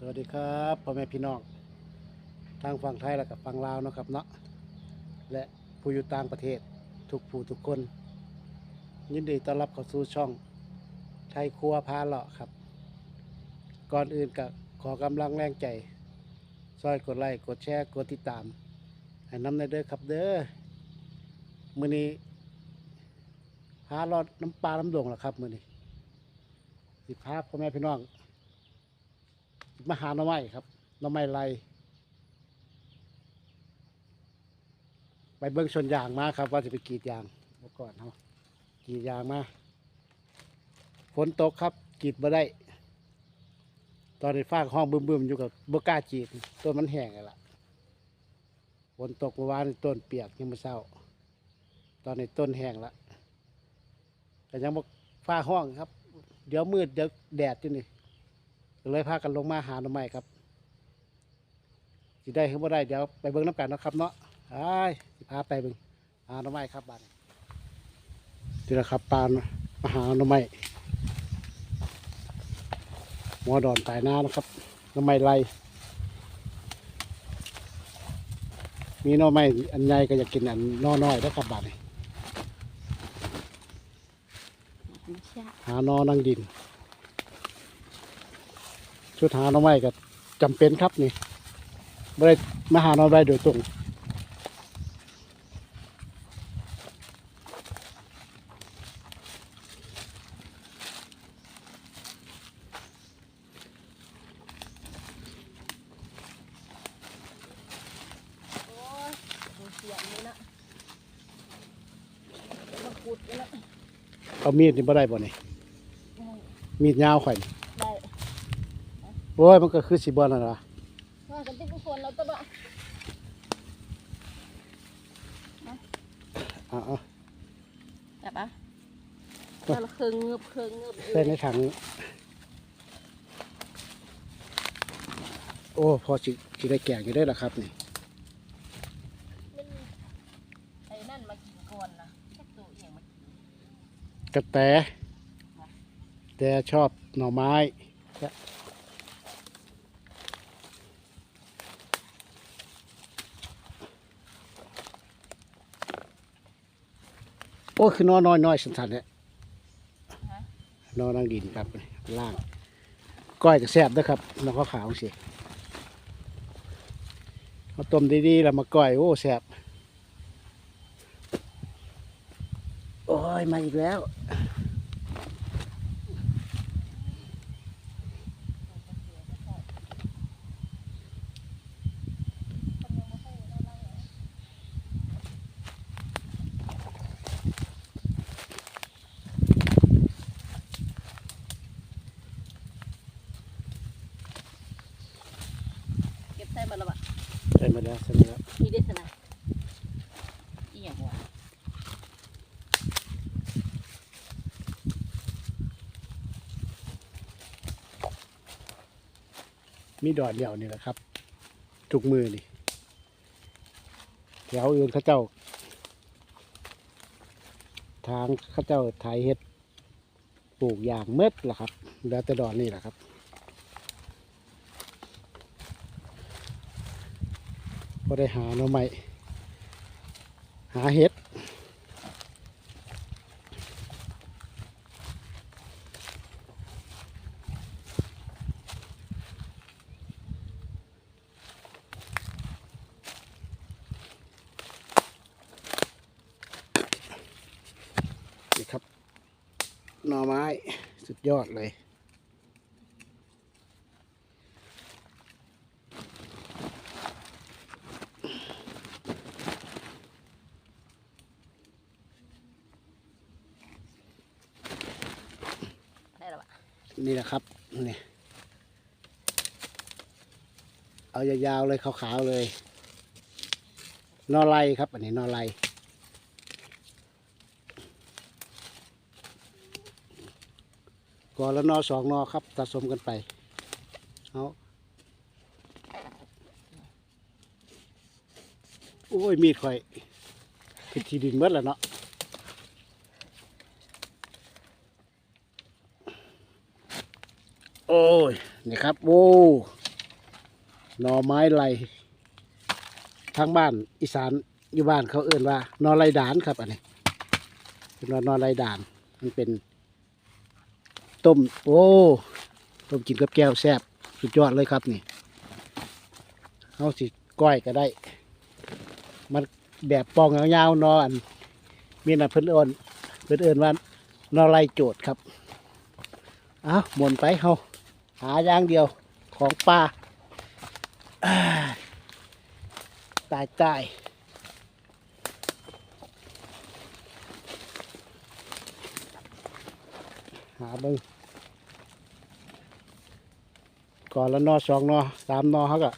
สวัสดีครับพ่อแม่พี่น้องทางฝั่งไทยและกับฝั่งลาวนะครับเนาะและผู้อยู่ต่างประเทศทุกผู้ทุกคน ยินดีต้อนรับเข้าสู่ช่องไทยครัวพาเลาะครับ ก่อนอื่นก็ขอกำลังแรงใจซอยกดไลค์กดแชร์กดติดตาม ให้น้ำในเด้อครับเด้อมือนี้พาลาะน้ำปลาน้ำดงแล้วครับมือนี้สิพาพ่อแม่พี่น้อง มาหาหน่อไม้ครับหน่อไม้ไรไปเบิ้งชนยางมาครับ ว่าจะไปกรีดยางเมื่อก่อนเขากรีดยางมาฝนตกครับกรีดมาได้ ตอนนี้ฟาห้องบึมๆอยู่กับบก้ากรีดต้นมันแห้งแล้วล่ะฝนตกเมื่อวานต้นเปียกยังไม่เศร้า ตอนนี้ต้นแห้งแล้วแต่ยังบกฟ้าห้องครับ เดี๋ยวมืดเดี๋ยวแดดอยู่นี่ เลยพากันลงมาหาหน่อไม้ครับสิได้หรือบ่ได้เดี๋ยวไปเบิ่งน้ำกันเนาะครับเนาะไอ้ายสิพาไปเบิ่งหาหน่อไม้ครับบ้านนี่แหละครับปานมาหาหน่อไม้หัวดอนตายหน้านะครับหน่อไม้ไรมีหน่อไม้อันใหญ่ก็อยากกินอันน้อน้อยแล้วครับบ้านนี้หาหนอนั่งดิน ชุดหาหน่อไม้ก็จำเป็นครับนี่ไม่ได้มาหาหน่อไม้โดยตรงโอ้ยดูเสียงเลยนะมาขุดเลยนะเอามีดนี่บ่ได้บ่นี่มีดยาวข่อยนี่ได้ โอ้ยมันก็คือสิบ่นั่นล่ะว่ากันที่ผู้คนเราตะบะเอ่าจับอะเราเครื่องเงือบเครื่องเงือบใส่ในถังโอ้พอสิสิได้แกงอยู่ได้อล่ะครับนี่ไอ้นั่นมากินก่อนนะแค่ตัวเองมากินกระแตแต่ชอบหน่อไม้ โอ้คือนอน้อยน้อยสันๆเนี่ยนอนนั่งดินครับล่าง ก้อยจะแซ่บด้วยครับน้องขาวๆสิเอาต้มดีๆแล้วมาก้อยโอ้แซ่บโอ้ยมาอีกแล้ว เก็บใส่มาแล้วบะ ได้มาแล้วใช่ไหมครับ นี่ได้สนะอีหยังวะ มีดอกเดียวนี่แหละครับทุกมือนี่แถวอื่นเขาเจ้า ทางเขาเจ้าไถเฮ็ดปลูกอย่างเม็ดล่ะครับเหลือแต่ดอกนี่แหละครับก็ได้หาหน่อไม้หาเห็ดนี่ครับ หน่ อไม้ สุดยอดเลย ได้แล้วบะนี่แหละครับ นี่ เอายาวๆเลยขาวๆเลย นอไลครับ อันนี้นอไล ก่อนล้วนอสองนอครับผสมกันไปเอาโอ้ย มีดข่อยผิดที่ดินเมื่อแล้วเนาะโอ้ย นี่ครับ โอ้หน่อไม้ไหลทางบ้านอีสานอยู่บ้านเขาเอื่นว่านอไรด่านครับอันนี้เป็นนอไรด่านมันเป็น ต้ม โอ้ต้มกินกับแก้วแซ่บสุดยอดเลยครับนี่เอาสิก้อยก็ได้ มันแบบปองยาวๆนออันมีน่ะเพิ่นเอิ้นเพิ่นเอิ้นว่านอไรโจดครับเอาหมุนไปเฮาหาอย่างเดียวของปลาตายตายหาเบิ่ง ก่อนละนอสองนอสามนอเขาก็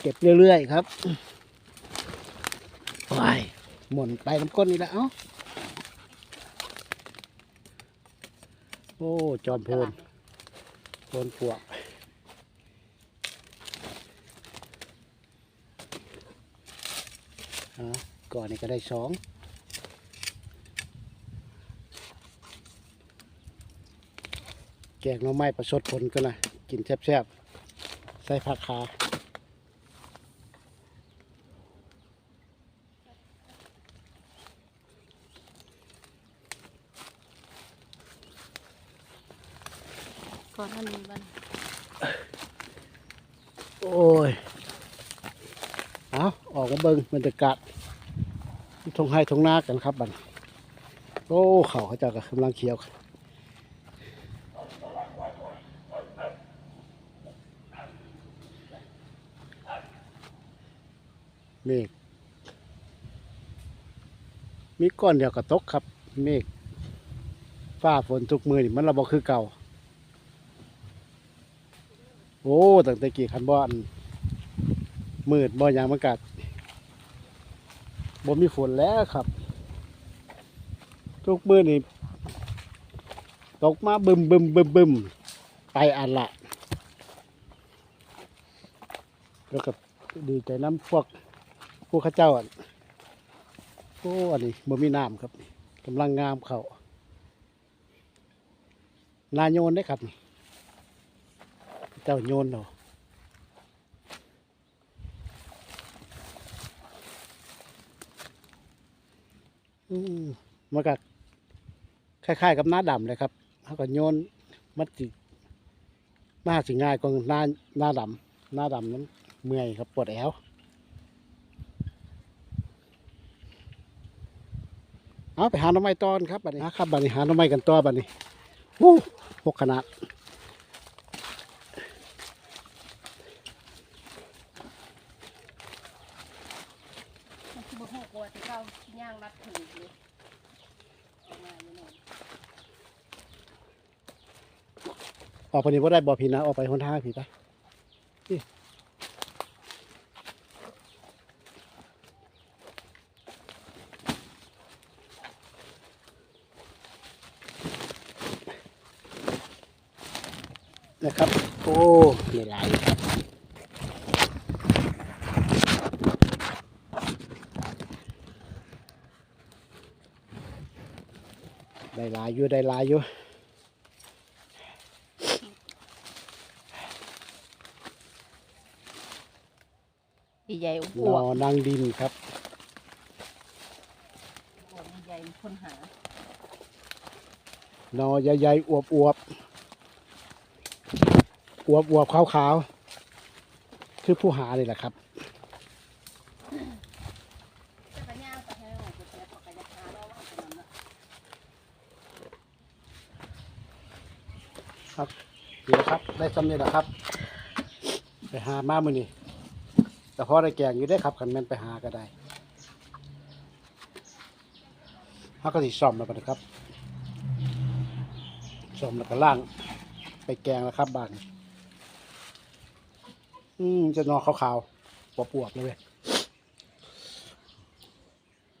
เก็บเรื่อยๆครับไปหมุนไปน้ำก้นนี่แหละเอ้าโอ้ จอมโพนโพนปวกอะก่อนนี่ก็ได้สองแกงหน้ำไม้ประสดผลกันนะ กินแซ่บๆใส่ผักขาก่อนท่านมีบ้านโอ้ย เอาออกมาเบิ่งบรรยากาศทงไห้ทงนากันครับบัดนโอ้เขาเขาเจะกำลังเขียว เมฆมีก้อนเดียวกับตกครับ เมฆฟ้าฝนทุกมือนี่มันระบอคือเก่า โอ้ตั้งแต่กี่คันบอนมืดบ่อยางมันกัดบ่มีฝนแล้วครับ ทุกมือนี่ตกมาบึมบึมบึมบึมไปอันละแล้วก็ดีใจน้ำพวก พวกเข้าเจ้าอะโอ้อันนี้บ่มีน้ำครับกำลังงามเขานาโยนได้ครับเจ้าโยนเนาะมันก็คล้ายๆกับหน้าดำเลยครับเขาก็โยนมันสิมาสิง่ายกว่าหน้าหน้าดำหน้าดำนั้นเมื่อยครับปวดแอว เอาไปหาหน่อไม้ตอนครับบัดนี้ครับบัดนี้หาหน่อไม้กันต่อบัดนี้โอ้พกขนาดออกไปนี่ว่าได้บ่อพีนะออกไปหนทางพี่ไป นี่นะครับ โอ้ไม่ไหลายครับได้หลายอยู่ได้หลายอยู่ใหญ่ๆอ้นวอนนางดินครับๆอ้วนใหญ่ๆคนหานอใหญ่ๆอวบอวบ อวบอวบขาวขาวๆคือผู้หาเลยแหละครับจะไปย่างไปให้หน่อยจะเสียปากกายาเราว่าเป็นนั้นน่ะนี่แหละครับ ได้สำเร็จแล้วครับ ไปหามามือนี่แต่พอได้แกงอยู่ได้ครับขันแมนไปหาก็ได้เขาก็สิซ่อมแล้วนนะครับซ่อมแล้วก็ล่าง ไปแกงแล้วครับบ้าน อืมจะนอนขาวๆปวบๆเลยเว้ย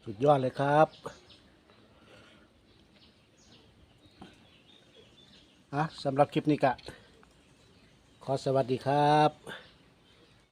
สุดยอดเลยครับอะสำหรับคลิปนี้กะ ขอสวัสดีครับ